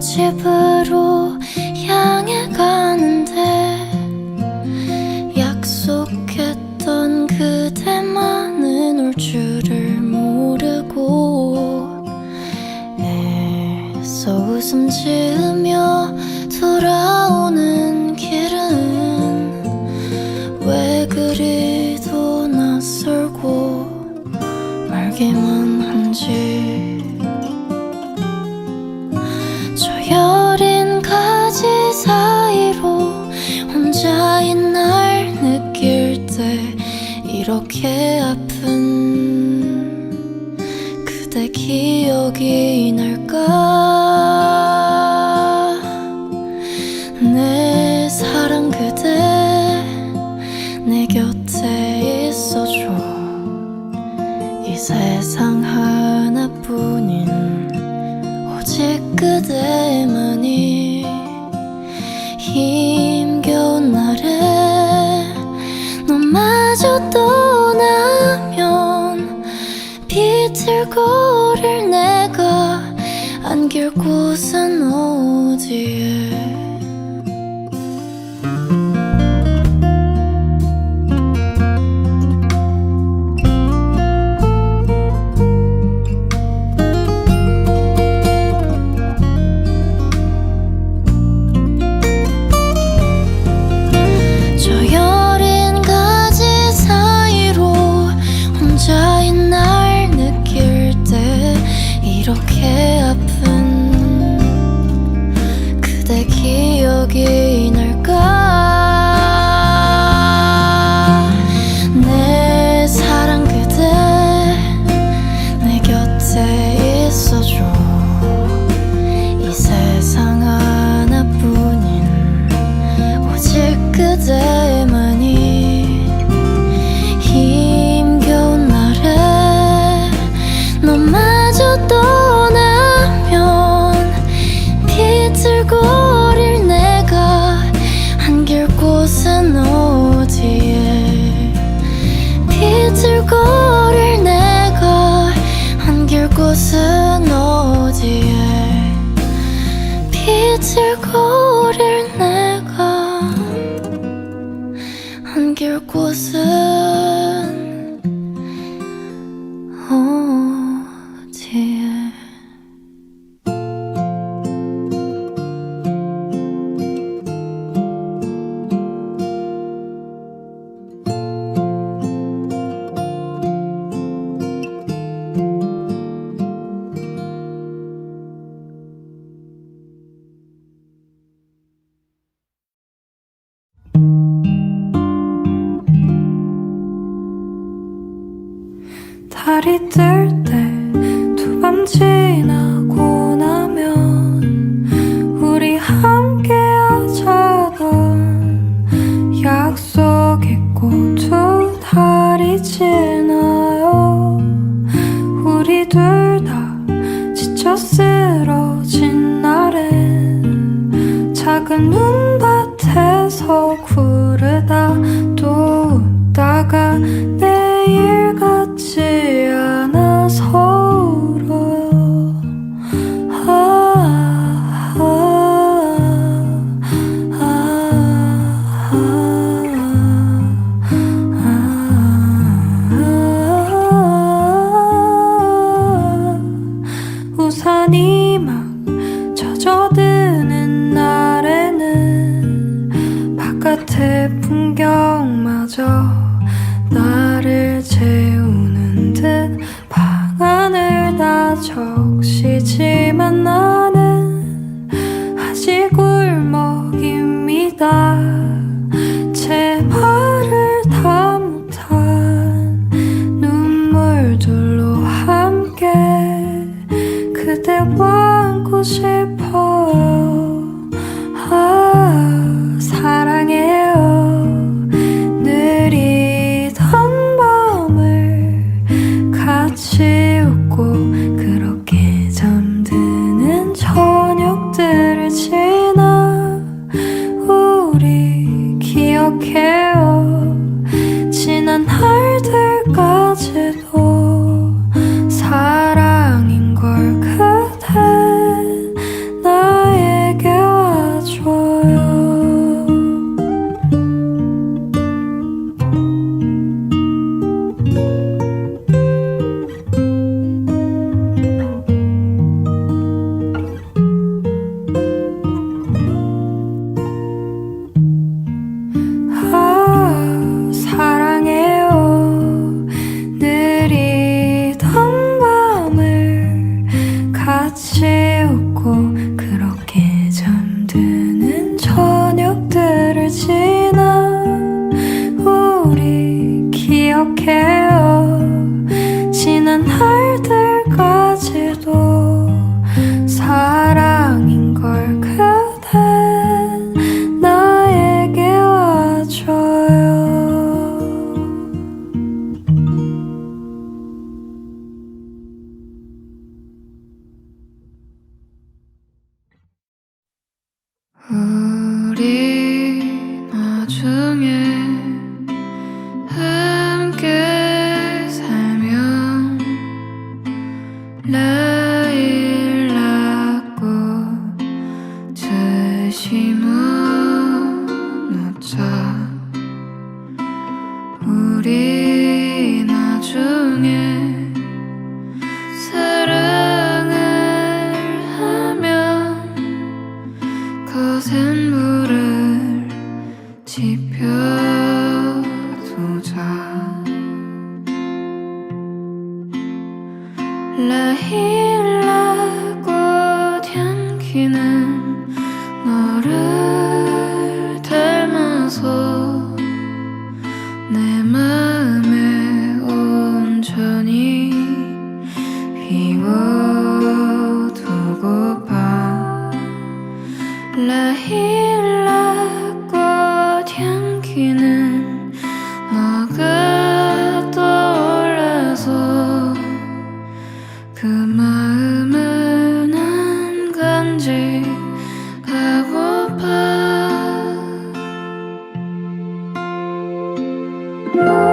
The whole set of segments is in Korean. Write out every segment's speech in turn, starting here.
집으로 향해 가. 내 사랑 그대 풍경마저 나를 채우는 듯 방안을 다 적시지만 나는 아직 울먹입니다. 라일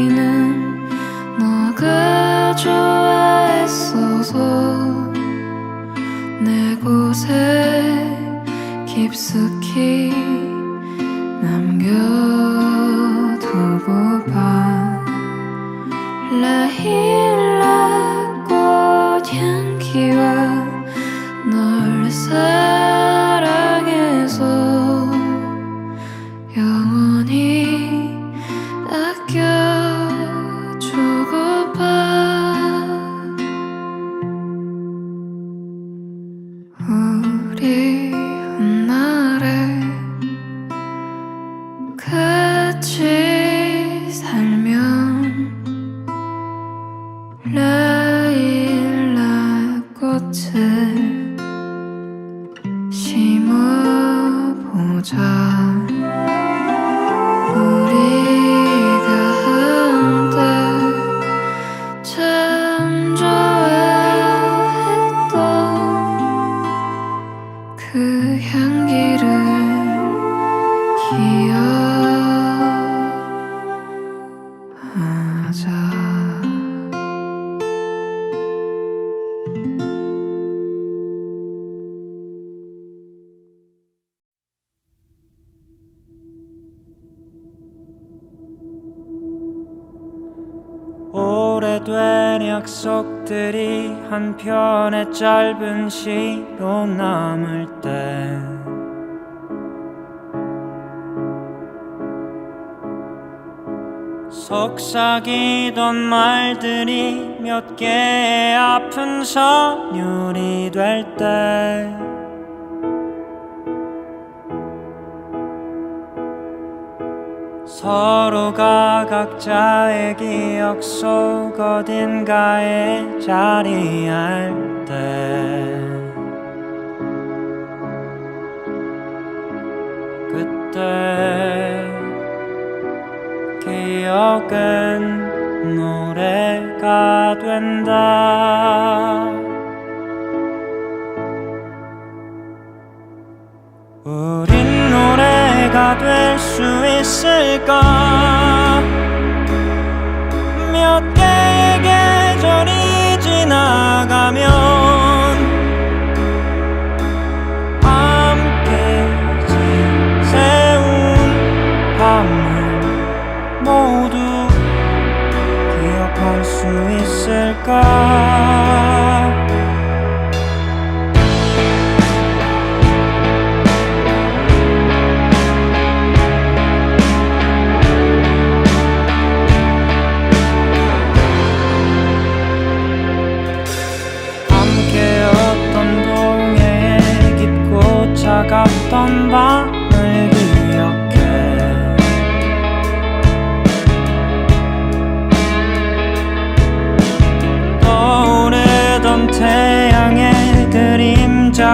향기는 너가 좋아했어서 내 곳에 깊숙이 꽃을 심어보자 약속들이 한 편의 짧은 시로 남을 때. 속삭이던 말들이 몇 개의 아픈 선율이 될때 서로가 각자의 기억 속 어딘가에 자리할 때. 그때 기억은 노래가 된다. 우린 노래가 될수 있을까? 몇 개의 계절이 지나가면 함께 지새운 밤을 모두 기억할 수 있을까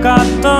그림자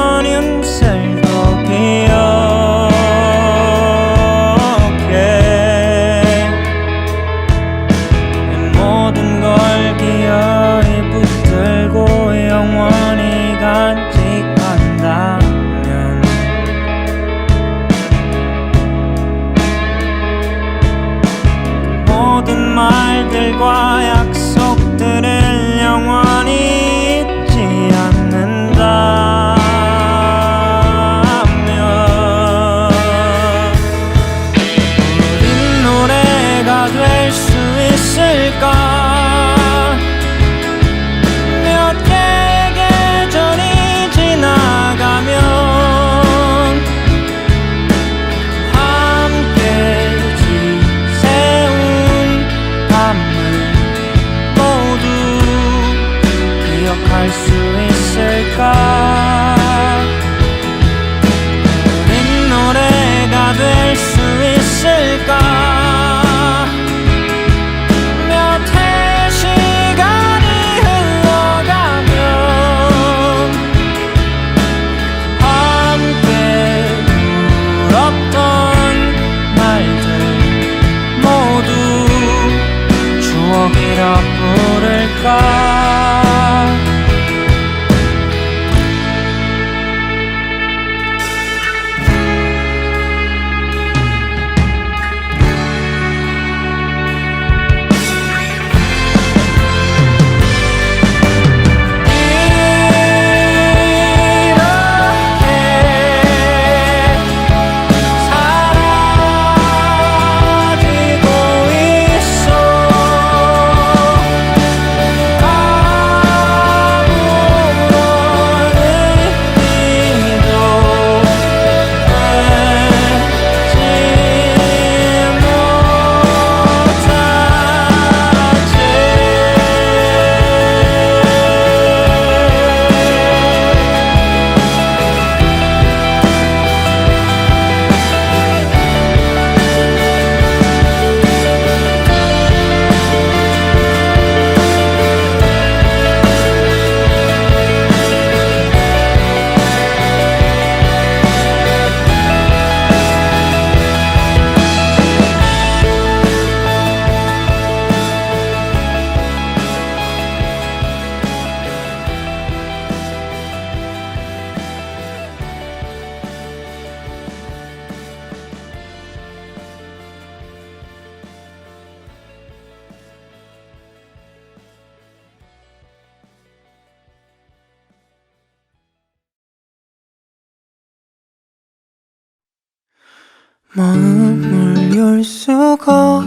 수가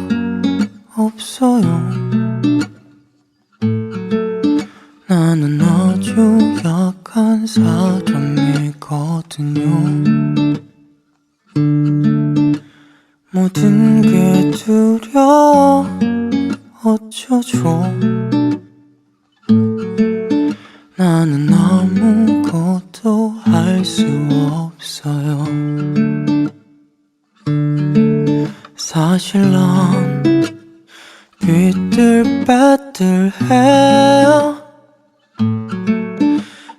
없어요. 나는 아주 약한 사람이거든요. 모든 게 두려워 어쩌죠? 나는 아무것도 할 수 없어요. 사실 난 삐뚤빼뚤해요.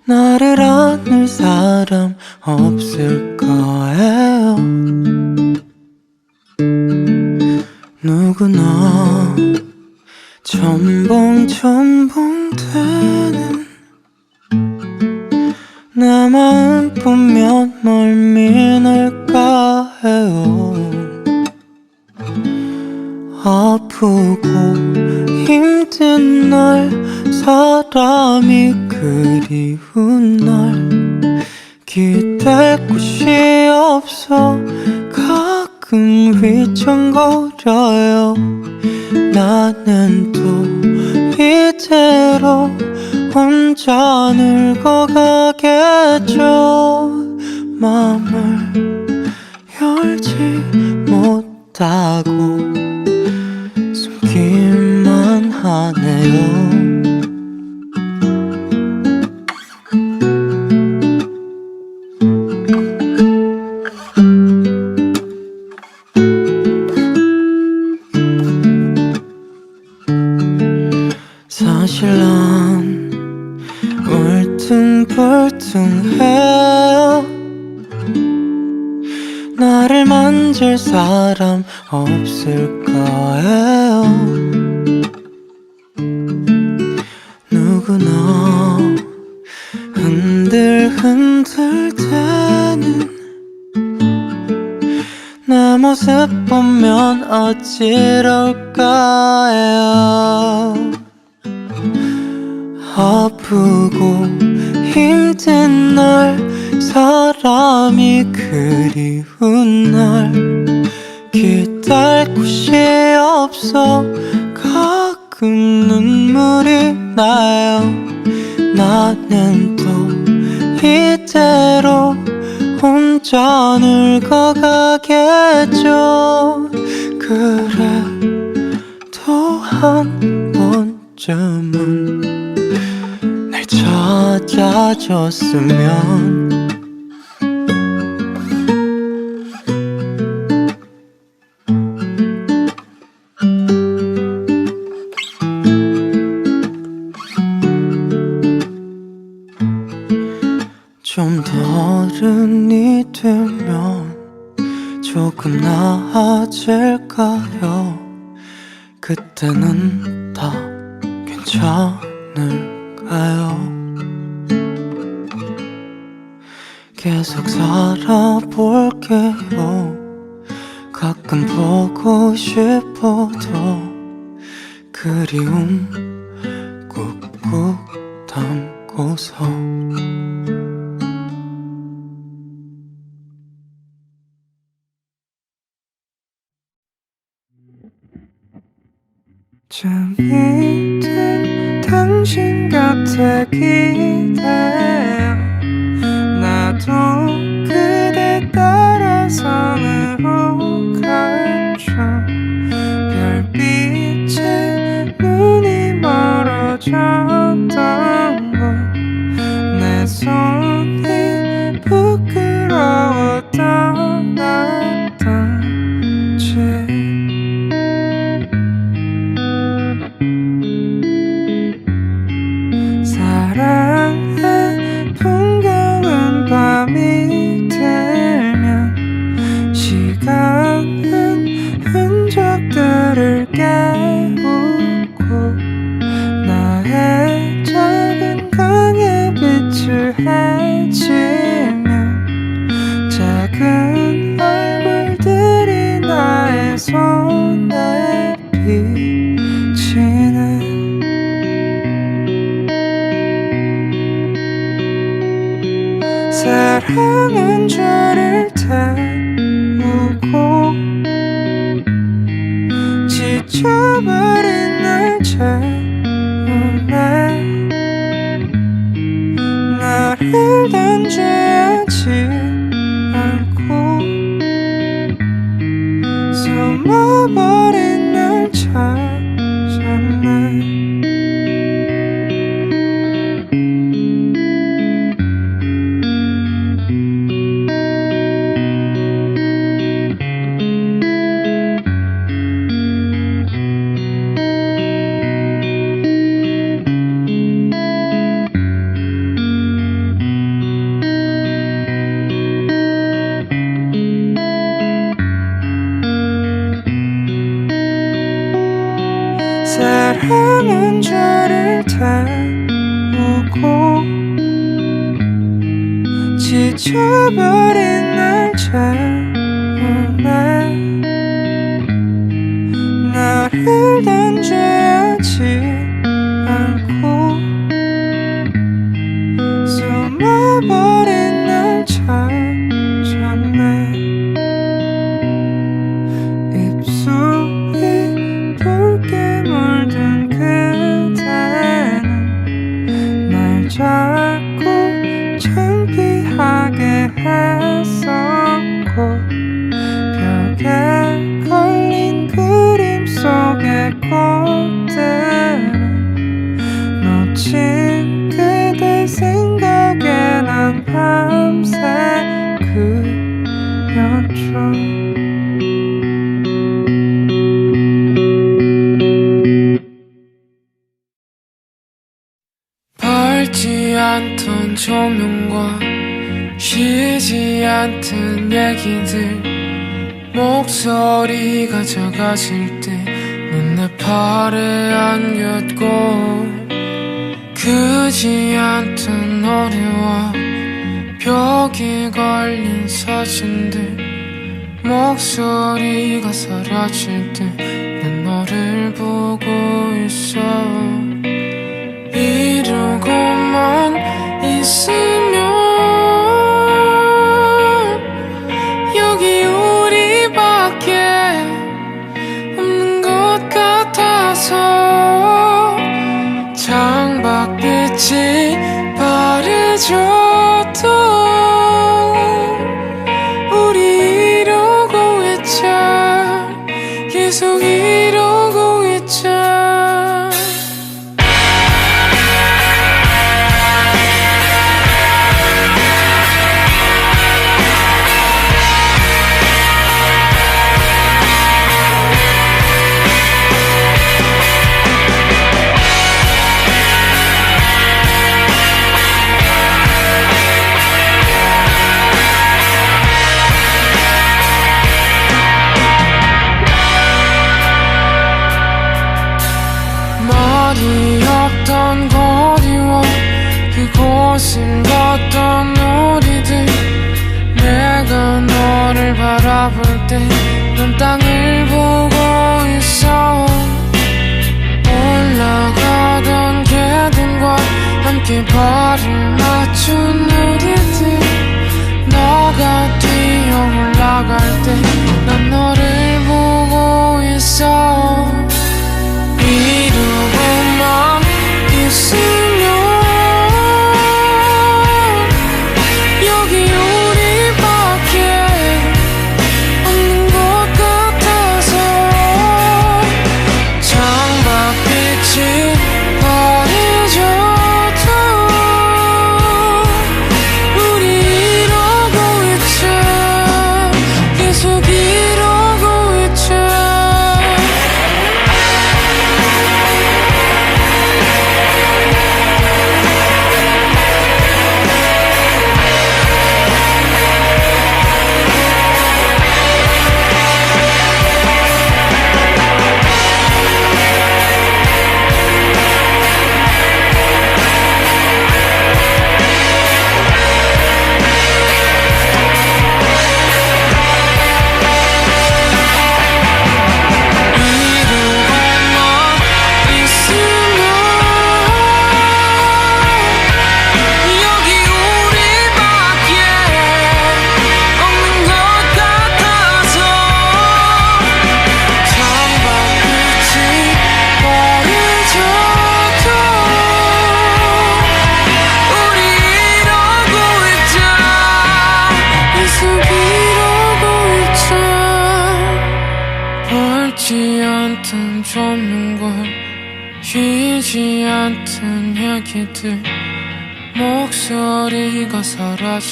나를 안을 사람 없을 거예요. 누구나 첨벙 첨벙 되는 내 마음 보면 뭘믿 아프고 힘든 날 사람이 그리운 날. 기댈 곳이 없어 가끔 휘청거려요. 나는 또 이대로 혼자 늙어가겠죠. 마음을 열지 못하고 숨기만 하네요. 사실 난 울퉁불퉁해요. 나를 만질 사람 없을 거예요 어찌럴까요? 아프고 힘든 날 사람이 그리운 날. 기댈 곳이 없어 가끔 눈물이 나요. 나는 또 이대로 혼자 늙어가겠죠 그래 또 한 번쯤은 날 찾아줬으면. 좀더 어른이 되면 조금 나아질까요? 그때는 다 괜찮을까요? 계속 살아볼게요. 가끔 보고 싶어도 그리움 꾹꾹 담고서 잠이 든 당신 곁에 기대어. 나도 그대 따라 섬으로 가죠. 별빛에 눈이 멀어졌던 사랑은 저를 태우고 지쳐버린 날 채우네 나를 던져 사랑은 저를 태우고 지쳐버린 날 채우 목소리가 작아질 때넌내 팔에 안겼고 크지 않던 노래와 벽에 걸린 사진들 목소리가 사라질 때 난 너를 보고 있어. 이러고만 있으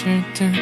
때